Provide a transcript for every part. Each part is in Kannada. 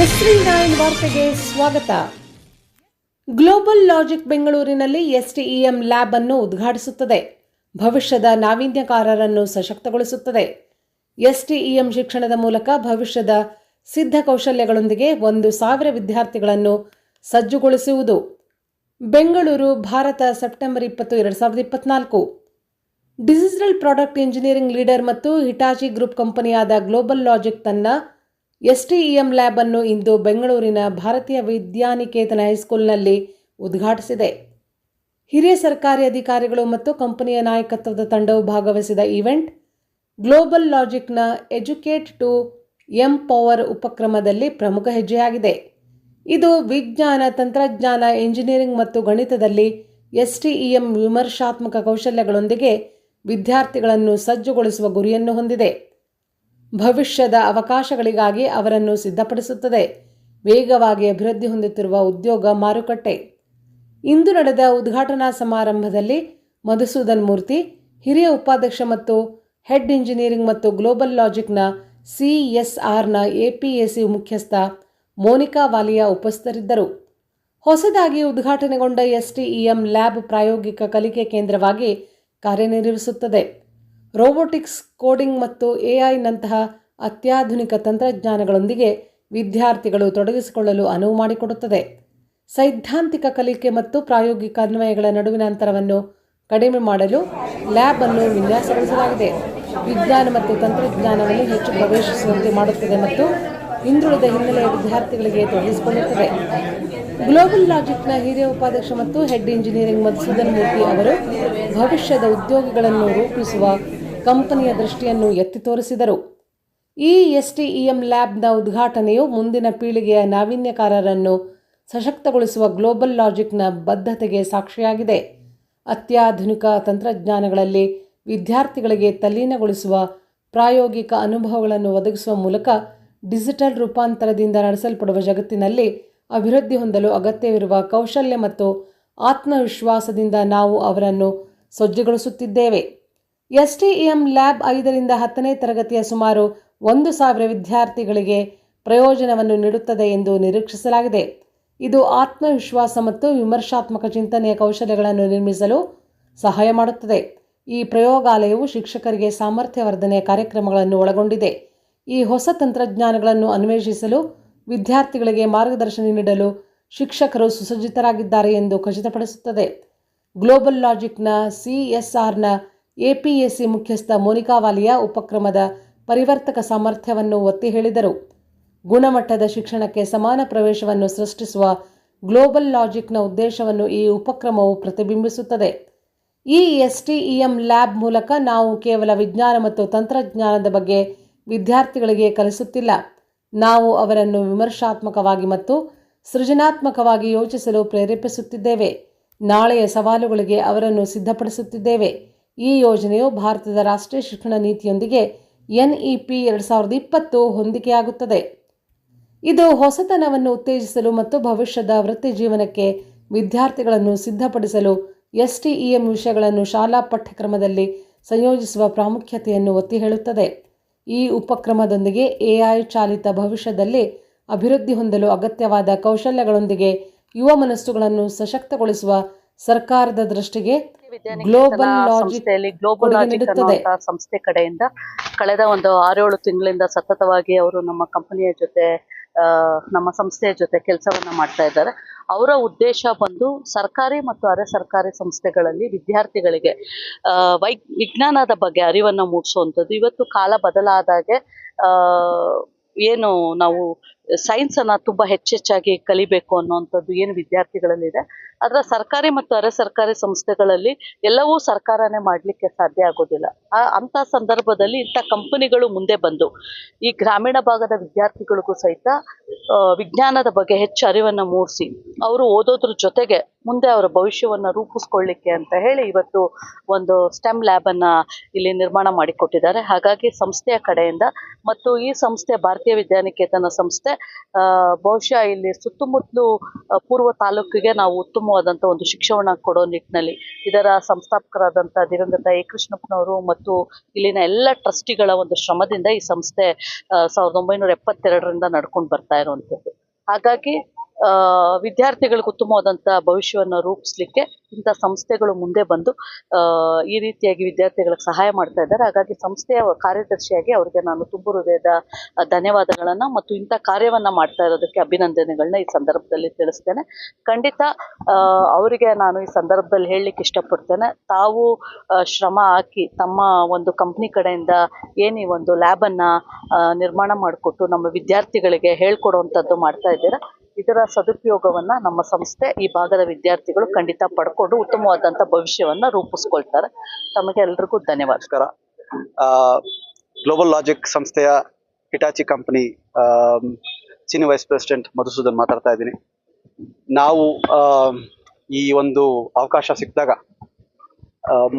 ಎಸ್ರಿ ನೈನ್ ವಾರ್ತೆಗೆ ಸ್ವಾಗತ. ಗ್ಲೋಬಲ್ ಲಾಜಿಕ್ ಬೆಂಗಳೂರಿನಲ್ಲಿ ಎಸ್ಟಿಇಎಂ ಲ್ಯಾಬ್ ಅನ್ನು ಉದ್ಘಾಟಿಸುತ್ತದೆ. ಭವಿಷ್ಯದ ನಾವೀನ್ಯಕಾರರನ್ನು ಸಶಕ್ತಗೊಳಿಸುತ್ತದೆ. ಎಸ್ಟಿಇಎಂ ಶಿಕ್ಷಣದ ಮೂಲಕ ಭವಿಷ್ಯದ ಸಿದ್ಧ ಕೌಶಲ್ಯಗಳೊಂದಿಗೆ ಒಂದು ಸಾವಿರ ವಿದ್ಯಾರ್ಥಿಗಳನ್ನು ಸಜ್ಜುಗೊಳಿಸುವುದು. ಬೆಂಗಳೂರು, ಭಾರತ, ಸೆಪ್ಟೆಂಬರ್ ಇಪ್ಪತ್ತು, ಎರಡು ಸಾವಿರದ ಇಪ್ಪತ್ನಾಲ್ಕು. ಡಿಜಿಟಲ್ ಪ್ರಾಡಕ್ಟ್ ಇಂಜಿನಿಯರಿಂಗ್ ಲೀಡರ್ ಮತ್ತು ಹಿಟಾಚಿ ಗ್ರೂಪ್ ಕಂಪನಿಯಾದ ಗ್ಲೋಬಲ್ ಲಾಜಿಕ್ ತನ್ನ ಎಸ್ಟಿಇಎಂ ಲ್ಯಾಬ್ ಅನ್ನು ಇಂದು ಬೆಂಗಳೂರಿನ ಭಾರತೀಯ ವಿದ್ಯಾನಿಕೇತನ ಹೈಸ್ಕೂಲ್ನಲ್ಲಿ ಉದ್ಘಾಟಿಸಿದೆ. ಹಿರಿಯ ಸರ್ಕಾರಿ ಅಧಿಕಾರಿಗಳು ಮತ್ತು ಕಂಪನಿಯ ನಾಯಕತ್ವದ ತಂಡವು ಭಾಗವಹಿಸಿದ ಈವೆಂಟ್, ಗ್ಲೋಬಲ್ ಲಾಜಿಕ್ನ ಎಜುಕೇಟ್ ಟು ಎಂ ಪವರ್ ಉಪಕ್ರಮದಲ್ಲಿ ಪ್ರಮುಖ ಹೆಜ್ಜೆಯಾಗಿದೆ. ಇದು ವಿಜ್ಞಾನ, ತಂತ್ರಜ್ಞಾನ, ಎಂಜಿನಿಯರಿಂಗ್ ಮತ್ತು ಗಣಿತದಲ್ಲಿ ಎಸ್ಟಿಇಎಂ ವಿಮರ್ಶಾತ್ಮಕ ಕೌಶಲ್ಯಗಳೊಂದಿಗೆ ವಿದ್ಯಾರ್ಥಿಗಳನ್ನು ಸಜ್ಜುಗೊಳಿಸುವ ಗುರಿಯನ್ನು ಹೊಂದಿದೆ. ಭವಿಷ್ಯದ ಅವಕಾಶಗಳಿಗಾಗಿ ಅವರನ್ನು ಸಿದ್ಧಪಡಿಸುತ್ತದೆ. ವೇಗವಾಗಿ ಅಭಿವೃದ್ಧಿ ಹೊಂದುತ್ತಿರುವ ಉದ್ಯೋಗ ಮಾರುಕಟ್ಟೆ. ಇಂದು ನಡೆದ ಉದ್ಘಾಟನಾ ಸಮಾರಂಭದಲ್ಲಿ ಮಧುಸೂದನ್ ಮೂರ್ತಿ, ಹಿರಿಯ ಉಪಾಧ್ಯಕ್ಷ ಮತ್ತು ಹೆಡ್ ಇಂಜಿನಿಯರಿಂಗ್ ಮತ್ತು ಗ್ಲೋಬಲ್ ಲಾಜಿಕ್ನ ಸಿಎಸ್ಆರ್ನ ಎಪಿಎಸಿ ಮುಖ್ಯಸ್ಥ ಮೋನಿಕಾ ವಾಲಿಯಾ ಉಪಸ್ಥಿತರಿದ್ದರು. ಹೊಸದಾಗಿ ಉದ್ಘಾಟನೆಗೊಂಡ ಎಸ್ಟಿಇಎಂ ಲ್ಯಾಬ್ ಪ್ರಾಯೋಗಿಕ ಕಲಿಕೆ ಕೇಂದ್ರವಾಗಿ ಕಾರ್ಯನಿರ್ವಹಿಸುತ್ತದೆ. ರೋಬೋಟಿಕ್ಸ್, ಕೋಡಿಂಗ್ ಮತ್ತು ಎಐನಂತಹ ಅತ್ಯಾಧುನಿಕ ತಂತ್ರಜ್ಞಾನಗಳೊಂದಿಗೆ ವಿದ್ಯಾರ್ಥಿಗಳು ತೊಡಗಿಸಿಕೊಳ್ಳಲು ಅನುವು ಮಾಡಿಕೊಡುತ್ತದೆ. ಸೈದ್ಧಾಂತಿಕ ಕಲಿಕೆ ಮತ್ತು ಪ್ರಾಯೋಗಿಕ ಅನ್ವಯಗಳ ನಡುವಿನ ಅಂತರವನ್ನು ಕಡಿಮೆ ಮಾಡಲು ಲ್ಯಾಬ್ ಅನ್ನು ವಿನ್ಯಾಸಗೊಳಿಸಲಾಗಿದೆ. ವಿಜ್ಞಾನ ಮತ್ತು ತಂತ್ರಜ್ಞಾನವನ್ನು ಹೆಚ್ಚು ಪ್ರವೇಶಿಸುವಂತೆ ಮಾಡುತ್ತದೆ ಮತ್ತು ಹಿಂದುಳಿದ ಹಿನ್ನೆಲೆಯ ವಿದ್ಯಾರ್ಥಿಗಳಿಗೆ ತೊಡಗಿಸಿಕೊಳ್ಳುತ್ತದೆ. ಗ್ಲೋಬಲ್ ಲಾಜಿಕ್ನ ಹಿರಿಯ ಉಪಾಧ್ಯಕ್ಷ ಮತ್ತು ಹೆಡ್ ಇಂಜಿನಿಯರಿಂಗ್ ಮಧುಸೂದನ್ ಮೂರ್ತಿ ಅವರು ಭವಿಷ್ಯದ ಉದ್ಯೋಗಿಗಳನ್ನು ರೂಪಿಸುವ ಕಂಪನಿಯ ದೃಷ್ಟಿಯನ್ನು ಎತ್ತಿ ತೋರಿಸಿದರು. ಈ ಎಸ್ಟಿಇಎಂ ಲ್ಯಾಬ್ನ ಉದ್ಘಾಟನೆಯು ಮುಂದಿನ ಪೀಳಿಗೆಯ ನಾವೀನ್ಯಕಾರರನ್ನು ಸಶಕ್ತಗೊಳಿಸುವ ಗ್ಲೋಬಲ್ ಲಾಜಿಕ್ನ ಬದ್ಧತೆಗೆ ಸಾಕ್ಷಿಯಾಗಿದೆ. ಅತ್ಯಾಧುನಿಕ ತಂತ್ರಜ್ಞಾನಗಳಲ್ಲಿ ವಿದ್ಯಾರ್ಥಿಗಳಿಗೆ ತಲ್ಲೀನಗೊಳಿಸುವ ಪ್ರಾಯೋಗಿಕ ಅನುಭವಗಳನ್ನು ಒದಗಿಸುವ ಮೂಲಕ ಡಿಜಿಟಲ್ ರೂಪಾಂತರದಿಂದ ನಡೆಸಲ್ಪಡುವ ಜಗತ್ತಿನಲ್ಲಿ ಅಭಿವೃದ್ಧಿ ಹೊಂದಲು ಅಗತ್ಯವಿರುವ ಕೌಶಲ್ಯ ಮತ್ತು ಆತ್ಮವಿಶ್ವಾಸದಿಂದ ನಾವು ಅವರನ್ನು ಸಜ್ಜುಗೊಳಿಸುತ್ತಿದ್ದೇವೆ. ಎಸ್ಟಿಇಎಂ ಲ್ಯಾಬ್ ಐದರಿಂದ ಹತ್ತನೇ ತರಗತಿಯ ಸುಮಾರು ಒಂದು ಸಾವಿರ ವಿದ್ಯಾರ್ಥಿಗಳಿಗೆ ಪ್ರಯೋಜನವನ್ನು ನೀಡುತ್ತದೆ ಎಂದು ನಿರೀಕ್ಷಿಸಲಾಗಿದೆ. ಇದು ಆತ್ಮವಿಶ್ವಾಸ ಮತ್ತು ವಿಮರ್ಶಾತ್ಮಕ ಚಿಂತನೆಯ ಕೌಶಲ್ಯಗಳನ್ನು ನಿರ್ಮಿಸಲು ಸಹಾಯ ಮಾಡುತ್ತದೆ. ಈ ಪ್ರಯೋಗಾಲಯವು ಶಿಕ್ಷಕರಿಗೆ ಸಾಮರ್ಥ್ಯವರ್ಧನೆಯ ಕಾರ್ಯಕ್ರಮಗಳನ್ನು ಒಳಗೊಂಡಿದೆ. ಈ ಹೊಸ ತಂತ್ರಜ್ಞಾನಗಳನ್ನು ಅನ್ವೇಷಿಸಲು ವಿದ್ಯಾರ್ಥಿಗಳಿಗೆ ಮಾರ್ಗದರ್ಶನ ನೀಡಲು ಶಿಕ್ಷಕರು ಸುಸಜ್ಜಿತರಾಗಿದ್ದಾರೆ ಎಂದು ಖಚಿತಪಡಿಸುತ್ತದೆ. ಗ್ಲೋಬಲ್ ಲಾಜಿಕ್ನ ಸಿಎಸ್ಆರ್ನ ಎಪಿಎಸ್ಸಿ ಮುಖ್ಯಸ್ಥ ಮೋನಿಕಾ ವಾಲಿಯಾ ಉಪಕ್ರಮದ ಪರಿವರ್ತಕ ಸಾಮರ್ಥ್ಯವನ್ನು ಒತ್ತಿ ಹೇಳಿದರು. ಗುಣಮಟ್ಟದ ಶಿಕ್ಷಣಕ್ಕೆ ಸಮಾನ ಪ್ರವೇಶವನ್ನು ಸೃಷ್ಟಿಸುವ ಗ್ಲೋಬಲ್ ಲಾಜಿಕ್ನ ಉದ್ದೇಶವನ್ನು ಈ ಉಪಕ್ರಮವು ಪ್ರತಿಬಿಂಬಿಸುತ್ತದೆ. ಈ ಎಸ್ಟಿಇಎಂ ಲ್ಯಾಬ್ ಮೂಲಕ ನಾವು ಕೇವಲ ವಿಜ್ಞಾನ ಮತ್ತು ತಂತ್ರಜ್ಞಾನದ ಬಗ್ಗೆ ವಿದ್ಯಾರ್ಥಿಗಳಿಗೆ ಕಲಿಸುತ್ತಿಲ್ಲ. ನಾವು ಅವರನ್ನು ವಿಮರ್ಶಾತ್ಮಕವಾಗಿ ಮತ್ತು ಸೃಜನಾತ್ಮಕವಾಗಿ ಯೋಚಿಸಲು ಪ್ರೇರೇಪಿಸುತ್ತಿದ್ದೇವೆ. ನಾಳೆಯ ಸವಾಲುಗಳಿಗೆ ಅವರನ್ನು ಸಿದ್ಧಪಡಿಸುತ್ತಿದ್ದೇವೆ. ಈ ಯೋಜನೆಯು ಭಾರತದ ರಾಷ್ಟ್ರೀಯ ಶಿಕ್ಷಣ ನೀತಿಯೊಂದಿಗೆ ಎನ್ಇಪಿ ಎರಡು ಸಾವಿರದ ಇಪ್ಪತ್ತು ಹೊಂದಿಕೆಯಾಗುತ್ತದೆ. ಇದು ಹೊಸತನವನ್ನು ಉತ್ತೇಜಿಸಲು ಮತ್ತು ಭವಿಷ್ಯದ ವೃತ್ತಿ ಜೀವನಕ್ಕೆ ವಿದ್ಯಾರ್ಥಿಗಳನ್ನು ಸಿದ್ಧಪಡಿಸಲು ಎಸ್ಟಿಇಎಂ ವಿಷಯಗಳನ್ನು ಶಾಲಾ ಪಠ್ಯಕ್ರಮದಲ್ಲಿ ಸಂಯೋಜಿಸುವ ಪ್ರಾಮುಖ್ಯತೆಯನ್ನು ಒತ್ತಿ ಹೇಳುತ್ತದೆ. ಈ ಉಪಕ್ರಮದೊಂದಿಗೆ ಎಐ ಚಾಲಿತ ಭವಿಷ್ಯದಲ್ಲಿ ಅಭಿವೃದ್ಧಿ ಹೊಂದಲು ಅಗತ್ಯವಾದ ಕೌಶಲ್ಯಗಳೊಂದಿಗೆ ಯುವ ಮನಸ್ಸುಗಳನ್ನು ಸಶಕ್ತಗೊಳಿಸುವ ಸರ್ಕಾರದ ದೃಷ್ಟಿಗೆ ಸಂಸ್ಥೆಯಲ್ಲಿ ಗ್ಲೋಬಲ್ ಸಂಸ್ಥೆ ಕಡೆಯಿಂದ ಕಳೆದ ಒಂದು ಆರೇಳು ತಿಂಗಳಿಂದ ಸತತವಾಗಿ ಅವರು ನಮ್ಮ ಕಂಪನಿಯ ಜೊತೆ ಆ, ನಮ್ಮ ಸಂಸ್ಥೆಯ ಜೊತೆ ಕೆಲಸವನ್ನ ಮಾಡ್ತಾ ಇದ್ದಾರೆ. ಅವರ ಉದ್ದೇಶ ಬಂದು ಸರ್ಕಾರಿ ಮತ್ತು ಅರೆ ಸರ್ಕಾರಿ ಸಂಸ್ಥೆಗಳಲ್ಲಿ ವಿದ್ಯಾರ್ಥಿಗಳಿಗೆ ವೈ ವಿಜ್ಞಾನದ ಬಗ್ಗೆ ಅರಿವನ್ನು ಮೂಡಿಸುವಂಥದ್ದು. ಇವತ್ತು ಕಾಲ ಬದಲಾದಾಗೆ ಆ, ಏನು ನಾವು ಸೈನ್ಸ್ ಅನ್ನ ತುಂಬಾ ಹೆಚ್ಚೆಚ್ಚಾಗಿ ಕಲಿಬೇಕು ಅನ್ನುವಂಥದ್ದು ಏನು ವಿದ್ಯಾರ್ಥಿಗಳಲ್ಲಿದೆ. ಅದರ ಸರ್ಕಾರಿ ಮತ್ತು ಅರೆ ಸರ್ಕಾರಿ ಸಂಸ್ಥೆಗಳಲ್ಲಿ ಎಲ್ಲವೂ ಸರ್ಕಾರನೇ ಮಾಡಲಿಕ್ಕೆ ಸಾಧ್ಯ ಆಗೋದಿಲ್ಲ. ಆ ಅಂತ ಸಂದರ್ಭದಲ್ಲಿ ಇಂಥ ಕಂಪನಿಗಳು ಮುಂದೆ ಬಂದು, ಈ ಗ್ರಾಮೀಣ ಭಾಗದ ವಿದ್ಯಾರ್ಥಿಗಳಿಗೂ ಸಹಿತ ವಿಜ್ಞಾನದ ಬಗ್ಗೆ ಹೆಚ್ಚು ಅರಿವನ್ನು ಮೂಡಿಸಿ, ಅವರು ಓದೋದ್ರ ಜೊತೆಗೆ ಮುಂದೆ ಅವರ ಭವಿಷ್ಯವನ್ನು ರೂಪಿಸ್ಕೊಳ್ಳಿಕ್ಕೆ ಅಂತ ಹೇಳಿ ಇವತ್ತು ಒಂದು ಸ್ಟೆಮ್ ಲ್ಯಾಬನ್ನು ಇಲ್ಲಿ ನಿರ್ಮಾಣ ಮಾಡಿಕೊಟ್ಟಿದ್ದಾರೆ. ಹಾಗಾಗಿ ಸಂಸ್ಥೆಯ ಕಡೆಯಿಂದ ಮತ್ತು ಈ ಸಂಸ್ಥೆ ಭಾರತೀಯ ವಿದ್ಯಾನಿಕೇತನ ಸಂಸ್ಥೆ ಆ, ಬಹುಶಃ ಇಲ್ಲಿ ಸುತ್ತಮುತ್ತಲು ಪೂರ್ವ ತಾಲೂಕಿಗೆ ನಾವು ಉತ್ತಮವಾದಂಥ ಒಂದು ಶಿಕ್ಷಣ ಕೊಡೋ ನಿಟ್ಟಿನಲ್ಲಿ ಇದರ ಸಂಸ್ಥಾಪಕರಾದಂತಹ ದಿವಂಗತ ಎ ಕೃಷ್ಣಪ್ಪನವರು ಮತ್ತು ಇಲ್ಲಿನ ಎಲ್ಲ ಟ್ರಸ್ಟಿಗಳ ಒಂದು ಶ್ರಮದಿಂದ ಈ ಸಂಸ್ಥೆ ಸಾವಿರದ ಒಂಬೈನೂರ ಎಪ್ಪತ್ತೆರಡರಿಂದ ನಡ್ಕೊಂಡು ಬರ್ತಾ ಇರುವಂಥದ್ದು ಹಾಗಾಗಿ ವಿದ್ಯಾರ್ಥಿಗಳಿಗೆ ಉತ್ತಮವಾದಂಥ ಭವಿಷ್ಯವನ್ನು ರೂಪಿಸ್ಲಿಕ್ಕೆ ಇಂಥ ಸಂಸ್ಥೆಗಳು ಮುಂದೆ ಬಂದು ಈ ರೀತಿಯಾಗಿ ವಿದ್ಯಾರ್ಥಿಗಳಿಗೆ ಸಹಾಯ ಮಾಡ್ತಾ ಇದ್ದಾರೆ. ಹಾಗಾಗಿ ಸಂಸ್ಥೆಯ ಕಾರ್ಯದರ್ಶಿಯಾಗಿ ಅವರಿಗೆ ನಾನು ತುಂಬು ಹೃದಯದ ಧನ್ಯವಾದಗಳನ್ನು ಮತ್ತು ಇಂಥ ಕಾರ್ಯವನ್ನ ಮಾಡ್ತಾ ಇರೋದಕ್ಕೆ ಅಭಿನಂದನೆಗಳನ್ನ ಈ ಸಂದರ್ಭದಲ್ಲಿ ತಿಳಿಸ್ತೇನೆ. ಖಂಡಿತ ಅವರಿಗೆ ನಾನು ಈ ಸಂದರ್ಭದಲ್ಲಿ ಹೇಳಲಿಕ್ಕೆ ಇಷ್ಟಪಡ್ತೇನೆ. ತಾವು ಶ್ರಮ ಹಾಕಿ ತಮ್ಮ ಒಂದು ಕಂಪ್ನಿ ಕಡೆಯಿಂದ ಏನು ಒಂದು ಲ್ಯಾಬನ್ನು ನಿರ್ಮಾಣ ಮಾಡಿಕೊಟ್ಟು ನಮ್ಮ ವಿದ್ಯಾರ್ಥಿಗಳಿಗೆ ಹೇಳ್ಕೊಡುವಂಥದ್ದು ಮಾಡ್ತಾ ಇದ್ದೀರಾ? ಇದರ ಸದುಪಯೋಗವನ್ನ ನಮ್ಮ ಸಂಸ್ಥೆ, ಈ ಭಾಗದ ವಿದ್ಯಾರ್ಥಿಗಳು ಖಂಡಿತ ಪಡ್ಕೊಂಡು ಉತ್ತಮವಾದಂಥ ಭವಿಷ್ಯವನ್ನ ರೂಪಿಸ್ಕೊಳ್ತಾರೆ. ತಮಗೆ ಎಲ್ರಿಗೂ ಧನ್ಯವಾದ. ಗ್ಲೋಬಲ್ ಲಾಜಿಕ್ ಸಂಸ್ಥೆಯ Hitachi company senior vice president Madhusudan ಮಾತಾಡ್ತಾ ಇದ್ದೀನಿ. ನಾವು ಈ ಒಂದು ಅವಕಾಶ ಸಿಕ್ಕಿದಾಗ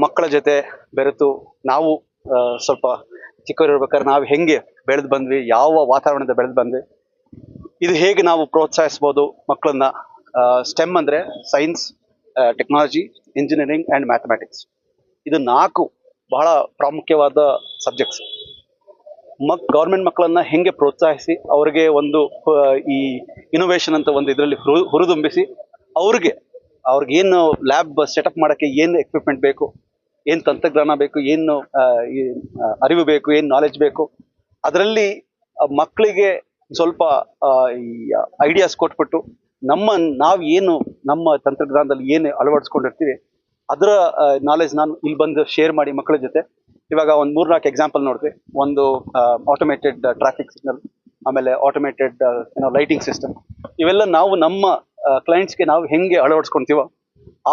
ಮಕ್ಕಳ ಜೊತೆ ಬೆರೆತು ನಾವು ಸ್ವಲ್ಪ ಸ್ವಲ್ಪ ಚಿಕ್ಕವರಿರ್ಬೇಕಾದ್ರೆ ನಾವು ಹೆಂಗೆ ಬೆಳೆದು ಬಂದ್ವಿ, ಯಾವ ವಾತಾವರಣದ ಬೆಳೆದು ಬಂದ್ವಿ ಇದು ಹೇಗೆ ನಾವು ಪ್ರೋತ್ಸಾಹಿಸ್ಬೋದು ಮಕ್ಕಳನ್ನ ಸ್ಟೆಮ್ ಅಂದರೆ science technology engineering and mathematics ಇದು ನಾಲ್ಕು ಬಹಳ ಪ್ರಾಮುಖ್ಯವಾದ ಸಬ್ಜೆಕ್ಟ್ಸ್ ಮಕ್ ಗೌರ್ಮೆಂಟ್ ಮಕ್ಕಳನ್ನ ಹೆಂಗೆ ಪ್ರೋತ್ಸಾಹಿಸಿ, ಅವ್ರಿಗೆ ಒಂದು ಈ ಇನೋವೇಷನ್ ಅಂತ ಒಂದು ಇದರಲ್ಲಿ ಹುರು, ಹುರಿದುಂಬಿಸಿ, ಅವ್ರಿಗೆ ಅವ್ರಿಗೆ ಏನು ಲ್ಯಾಬ್ ಸೆಟಪ್ ಮಾಡೋಕ್ಕೆ ಏನು ಎಕ್ವಿಪ್ಮೆಂಟ್ ಬೇಕು, ಏನು ತಂತ್ರಜ್ಞಾನ ಬೇಕು, ಏನು ಅರಿವು ಬೇಕು, ಏನು ನಾಲೆಜ್ ಬೇಕು, ಅದರಲ್ಲಿ ಮಕ್ಕಳಿಗೆ ಸ್ವಲ್ಪ ಈ ಐಡಿಯಾಸ್ ಕೊಟ್ಬಿಟ್ಟು ನಮ್ಮ, ನಾವು ಏನು ನಮ್ಮ ತಂತ್ರಜ್ಞಾನದಲ್ಲಿ ಏನು ಅಳವಡಿಸ್ಕೊಂಡಿರ್ತೀವಿ, ಅದರ ನಾಲೆಜ್ ನಾನು ಇಲ್ಲಿ ಬಂದು ಶೇರ್ ಮಾಡಿ ಮಕ್ಕಳ ಜೊತೆ. ಇವಾಗ ಒಂದು ಮೂರ್ನಾಲ್ಕು ಎಕ್ಸಾಂಪಲ್ ನೋಡಿದ್ವಿ ಒಂದು ಆಟೋಮೇಟೆಡ್ ಟ್ರಾಫಿಕ್ ಸಿಗ್ನಲ್ ಆಮೇಲೆ ಆಟೋಮೇಟೆಡ್ ಏನೋ ಲೈಟಿಂಗ್ ಸಿಸ್ಟಮ್ ಇವೆಲ್ಲ ನಾವು ನಮ್ಮ ಕ್ಲೈಂಟ್ಸ್ಗೆ ನಾವು ಹೆಂಗೆ ಅಳವಡಿಸ್ಕೊಂತೀವೋ,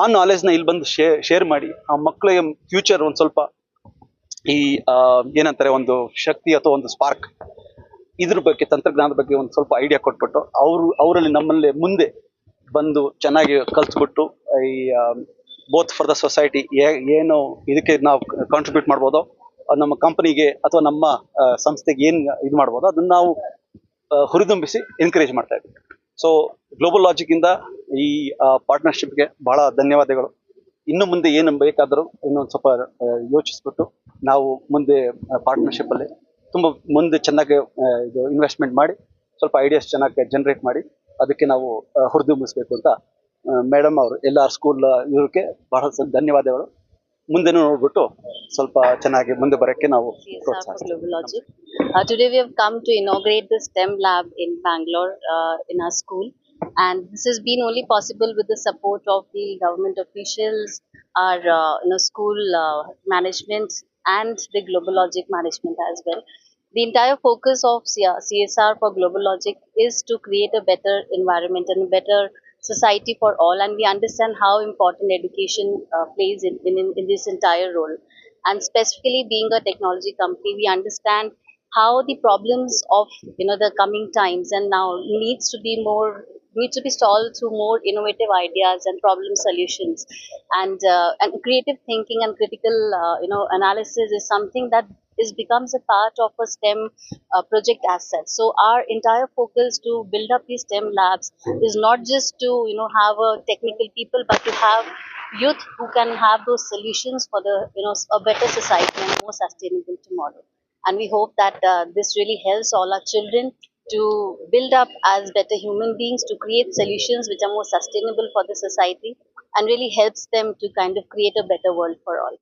ಆ ನಾಲೆಜ್ನ ಇಲ್ಲಿ ಬಂದು ಶೇ ಶೇರ್ ಮಾಡಿ, ಆ ಮಕ್ಕಳಿಗೆ ಫ್ಯೂಚರ್ ಒಂದು ಸ್ವಲ್ಪ ಈ ಏನಂತಾರೆ, ಒಂದು ಶಕ್ತಿ ಅಥವಾ ಒಂದು ಸ್ಪಾರ್ಕ್ ಇದ್ರ ಬಗ್ಗೆ ತಂತ್ರಜ್ಞಾನದ ಬಗ್ಗೆ ಒಂದು ಸ್ವಲ್ಪ ಐಡಿಯಾ ಕೊಟ್ಬಿಟ್ಟು ಅವರು, ಅವರಲ್ಲಿ ನಮ್ಮಲ್ಲಿ ಮುಂದೆ ಬಂದು ಚೆನ್ನಾಗಿ ಕಲ್ತ್ಬಿಟ್ಟು ಈ ಬೋತ್ ಫಾರ್ ದ ಸೊಸೈಟಿ ಏನು ಇದಕ್ಕೆ ನಾವು ಕಾಂಟ್ರಿಬ್ಯೂಟ್ ಮಾಡ್ಬೋದೋ ನಮ್ಮ ಕಂಪನಿಗೆ ಅಥವಾ ನಮ್ಮ ಸಂಸ್ಥೆಗೆ ಏನು ಇದು ಮಾಡ್ಬೋದೋ ಅದನ್ನ ನಾವು ಹುರಿದುಂಬಿಸಿ ಎನ್ಕರೇಜ್ ಮಾಡ್ತಾ ಇದ್ದೀವಿ. ಸೊ ಗ್ಲೋಬಲ್ ಲಾಜಿಕ್ಕಿಂದ ಈ ಪಾರ್ಟ್ನರ್ಶಿಪ್ಗೆ ಬಹಳ ಧನ್ಯವಾದಗಳು. ಇನ್ನು ಮುಂದೆ ಏನು ಬೇಕಾದರೂ ಇನ್ನೊಂದು ಸ್ವಲ್ಪ ಯೋಚಿಸ್ಬಿಟ್ಟು ನಾವು ಮುಂದೆ ಪಾರ್ಟ್ನರ್ಶಿಪ್ಪಲ್ಲಿ ತುಂಬ ಮುಂದೆ ಚೆನ್ನಾಗಿ ಇದು ಇನ್ವೆಸ್ಟ್ಮೆಂಟ್ ಮಾಡಿ ಸ್ವಲ್ಪ ಐಡಿಯಾಸ್ ಚೆನ್ನಾಗಿ ಜನರೇಟ್ ಮಾಡಿ ಅದಕ್ಕೆ ನಾವು ಹುರಿದುಂಬಿಸ್ಬೇಕು ಅಂತ ಮೇಡಮ್ ಅವರು ಎಲ್ಲ ಸ್ಕೂಲ್ ಇವ್ರಿಗೆ ಬಹಳ ಧನ್ಯವಾದಗಳು. ಮುಂದೆ ನೋಡ್ಬಿಟ್ಟು ಸ್ವಲ್ಪ ಚೆನ್ನಾಗಿ ಮುಂದೆ ಬರೋಕ್ಕೆ ನಾವು Bangalore in our school and this has been only possible with the support of the government officials our uh, you know school uh, management and the Global Logic management as well. The entire focus of CSR for Global Logic is to create a better environment and a better society for all. And we understand how important education uh, plays in, in, in this entire role and specifically being a technology company we understand how the problems of you know the coming times and now needs to be more needs to be solved through more innovative ideas and problem solutions and uh, and creative thinking and critical uh, you know analysis is something that is becomes a part of a STEM uh, project asset. So our entire focus to build up these STEM labs is not just to you know have a technical people, but to have youth who can have those solutions for the you know a better society and more sustainable tomorrow. And we hope that uh, this really helps all our children to build up as better human beings, to create solutions which are more sustainable for the society, and really helps them to kind of create a better world for all.